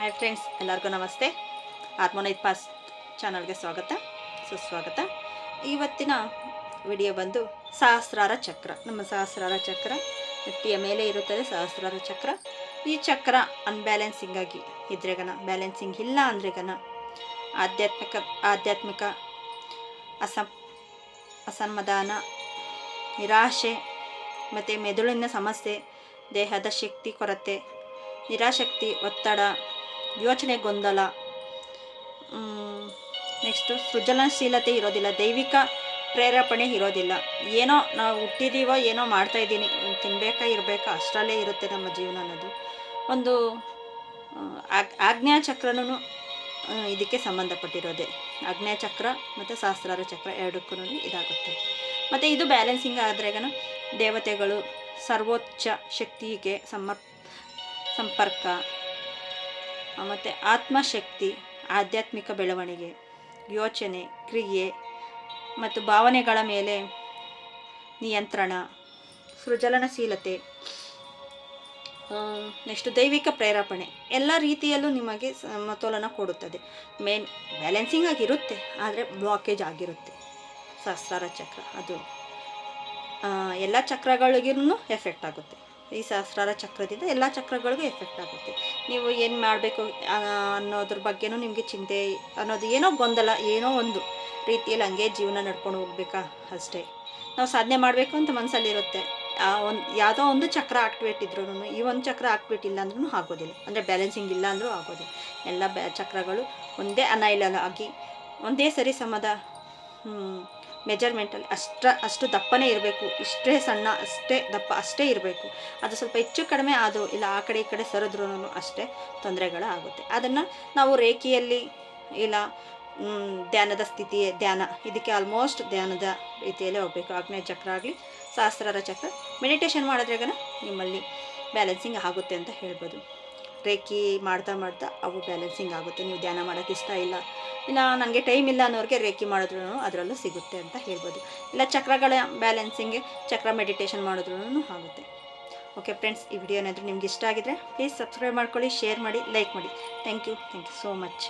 Hi friends ಎಲ್ಲರಿಗೂ ನಮಸ್ತೆ. ಹಾರ್ಮೋನೈಟ್ pass ಚಾನಲ್ಗೆ ಸ್ವಾಗತ. ಸುಸ್ವಾಗತ. ಇವತ್ತಿನ ವಿಡಿಯೋ ಬಂದು ಸಹಸ್ರಾರ ಚಕ್ರ. ನಮ್ಮ ಸಹಸ್ರಾರ ಚಕ್ರ ವ್ಯಕ್ತಿಯ ಮೇಲೆ ಇರುತ್ತದೆ ಸಹಸ್ರಾರ ಚಕ್ರ. ಈ ಚಕ್ರ ಅನ್ಬ್ಯಾಲೆನ್ಸಿಂಗ್ ಆಗಿ ಇದ್ರೆಗನ ಬ್ಯಾಲೆನ್ಸಿಂಗ್ ಇಲ್ಲ ಅಂದ್ರೆಗನ ಆಧ್ಯಾತ್ಮಿಕ ಆಧ್ಯಾತ್ಮಿಕ ಅಸಂ, ಅಸಮಾಧಾನ, ನಿರಾಶೆ, ಮತ್ತು ಮೆದುಳಿನ ಸಮಸ್ಯೆ, ದೇಹದ ಶಕ್ತಿ, ಕೊರತೆ, ನಿರಾಶಕ್ತಿ, ಒತ್ತಡ ಯೋಚನೆ ಗೊಂದಲ ನೆಕ್ಸ್ಟು, ಸೃಜನಶೀಲತೆ ಇರೋದಿಲ್ಲ, ದೈವಿಕ ಪ್ರೇರೇಪಣೆ ಇರೋದಿಲ್ಲ. ಏನೋ ನಾವು ಹುಟ್ಟಿದೀವೋ ಏನೋ ಮಾಡ್ತಾ ಇದ್ದೀನಿ, ತಿನ್ಬೇಕಾ ಇರಬೇಕಾ, ಅಷ್ಟರಲ್ಲೇ ಇರುತ್ತೆ ನಮ್ಮ ಜೀವನ ಅನ್ನೋದು. ಒಂದು ಆಜ್ಞಾಚಕ್ರನೂ ಇದಕ್ಕೆ ಸಂಬಂಧಪಟ್ಟಿರೋದೆ. ಚಕ್ರ ಮತ್ತು ಸಹಸ್ರಾರ ಚಕ್ರ ಎರಡಕ್ಕೂ ಇದಾಗುತ್ತೆ. ಮತ್ತು ಇದು ಬ್ಯಾಲೆನ್ಸಿಂಗ್ ಆದ್ರೆಗನ ದೇವತೆಗಳು ಸರ್ವೋಚ್ಚ ಶಕ್ತಿಗೆ ಸಮರ್, ಸಂಪರ್ಕ ಮತ್ತು ಆತ್ಮಶಕ್ತಿ, ಆಧ್ಯಾತ್ಮಿಕ ಬೆಳವಣಿಗೆ, ಯೋಚನೆ, ಕ್ರಿಯೆ ಮತ್ತು ಭಾವನೆಗಳ ಮೇಲೆ ನಿಯಂತ್ರಣ, ಸೃಜನಶೀಲತೆ ನೆಕ್ಸ್ಟ್ ದೈವಿಕ ಪ್ರೇರೇಪಣೆ. ಎಲ್ಲ ರೀತಿಯಲ್ಲೂ ನಿಮಗೆ ಸಮತೋಲನ ಕೊಡುತ್ತದೆ. ಮೇನ್ ಬ್ಯಾಲೆನ್ಸಿಂಗ್ ಆಗಿರುತ್ತೆ, ಆದರೆ ಬ್ಲಾಕೇಜ್ ಆಗಿರುತ್ತೆ. ಸಹಸ್ರಾರ ಚಕ್ರ, ಅದು ಎಲ್ಲ ಚಕ್ರಗಳಿಗೂ ಎಫೆಕ್ಟ್ ಆಗುತ್ತೆ. ಈ ಸಹಸ್ರಾರ ಚಕ್ರದಿಂದ ಎಲ್ಲ ಚಕ್ರಗಳಿಗೂ ಎಫೆಕ್ಟ್ ಆಗುತ್ತೆ. ನೀವು ಏನು ಮಾಡಬೇಕು ಅನ್ನೋದ್ರ ಬಗ್ಗೆನೂ ನಿಮಗೆ ಚಿಂತೆ ಅನ್ನೋದು ಏನೋ ಗೊಂದಲ, ಏನೋ ಒಂದು ರೀತಿಯಲ್ಲಿ ಹಂಗೆ ಜೀವನ ನಡ್ಕೊಂಡು ಹೋಗ್ಬೇಕಾ? ಅಷ್ಟೇ. ನಾವು ಸಾಧನೆ ಮಾಡಬೇಕು ಅಂತ ಮನಸ್ಸಲ್ಲಿರುತ್ತೆ ಆ ಒಂದು, ಯಾವುದೋ ಒಂದು ಚಕ್ರ ಆಕ್ಟಿವೇಟ್ ಇದ್ರೂ ಈ ಒಂದು ಚಕ್ರ ಆಕ್ಟಿವೇಟ್ ಇಲ್ಲ ಅಂದ್ರೂ ಆಗೋದಿಲ್ಲ. ಅಂದರೆ ಬ್ಯಾಲೆನ್ಸಿಂಗ್ ಇಲ್ಲ ಅಂದರೂ ಆಗೋದಿಲ್ಲ. ಎಲ್ಲ ಬ್ಯಾ ಚಕ್ರಗಳು ಒಂದೇ ಅನೈಲ ಆಗಿ, ಒಂದೇ ಸರಿ ಸಮದ ಮೆಜರ್ಮೆಂಟಲ್ಲಿ ಅಷ್ಟ, ಅಷ್ಟು ದಪ್ಪನೇ ಇರಬೇಕು. ಇಷ್ಟೇ ಸಣ್ಣ, ಅಷ್ಟೇ ದಪ್ಪ, ಅಷ್ಟೇ ಇರಬೇಕು. ಅದು ಸ್ವಲ್ಪ ಹೆಚ್ಚು ಕಡಿಮೆ ಅದು ಇಲ್ಲ ಆ ಕಡೆ ಈ ಕಡೆ ಸರಿದ್ರೂ ಅಷ್ಟೇ ತೊಂದರೆಗಳು ಆಗುತ್ತೆ ಅದನ್ನು ನಾವು ರೇಖೆಯಲ್ಲಿ, ಇಲ್ಲ ಧ್ಯಾನದ ಸ್ಥಿತಿ, ಧ್ಯಾನ, ಇದಕ್ಕೆ ಆಲ್ಮೋಸ್ಟ್ ಧ್ಯಾನದ ರೀತಿಯಲ್ಲೇ ಹೋಗಬೇಕು. ಆಗ್ನೇಯ ಚಕ್ರ ಆಗಲಿ, ಸಹಸ್ರಾರ ಚಕ್ರ. ಮೆಡಿಟೇಷನ್ ಮಾಡಿದ್ರೆಗನ ನಿಮ್ಮಲ್ಲಿ ಬ್ಯಾಲೆನ್ಸಿಂಗ್ ಆಗುತ್ತೆ ಅಂತ ಹೇಳ್ಬೋದು. ರೇಖಿ ಮಾಡ್ತಾ ಮಾಡ್ತಾ ಅವು ಬ್ಯಾಲೆನ್ಸಿಂಗ್ ಆಗುತ್ತೆ. ನೀವು ಧ್ಯಾನ ಮಾಡೋಕ್ಕೆ ಇಷ್ಟ ಇಲ್ಲ. ಇಲ್ಲ ನನಗೆ ಟೈಮ್ ಇಲ್ಲ ಅನ್ನೋರಿಗೆ ರೇಖಿ ಮಾಡಿದ್ರೂ ಅದರಲ್ಲೂ ಸಿಗುತ್ತೆ ಅಂತ ಹೇಳ್ಬೋದು. ಇಲ್ಲ ಚಕ್ರಗಳ ಬ್ಯಾಲೆನ್ಸಿಂಗ್ಗೆ ಚಕ್ರ ಮೆಡಿಟೇಷನ್ ಮಾಡಿದ್ರೂ ಆಗುತ್ತೆ. ಓಕೆ ಫ್ರೆಂಡ್ಸ್ ಈ ವಿಡಿಯೋ ಏನಾದರೂ ನಿಮ್ಗೆ ಇಷ್ಟ ಆಗಿದ್ರೆ ಪ್ಲೀಸ್ ಸಬ್ಸ್ಕ್ರೈಬ್ ಮಾಡ್ಕೊಳ್ಳಿ ಶೇರ್ ಮಾಡಿ ಲೈಕ್ ಮಾಡಿ. Thank you thank you so much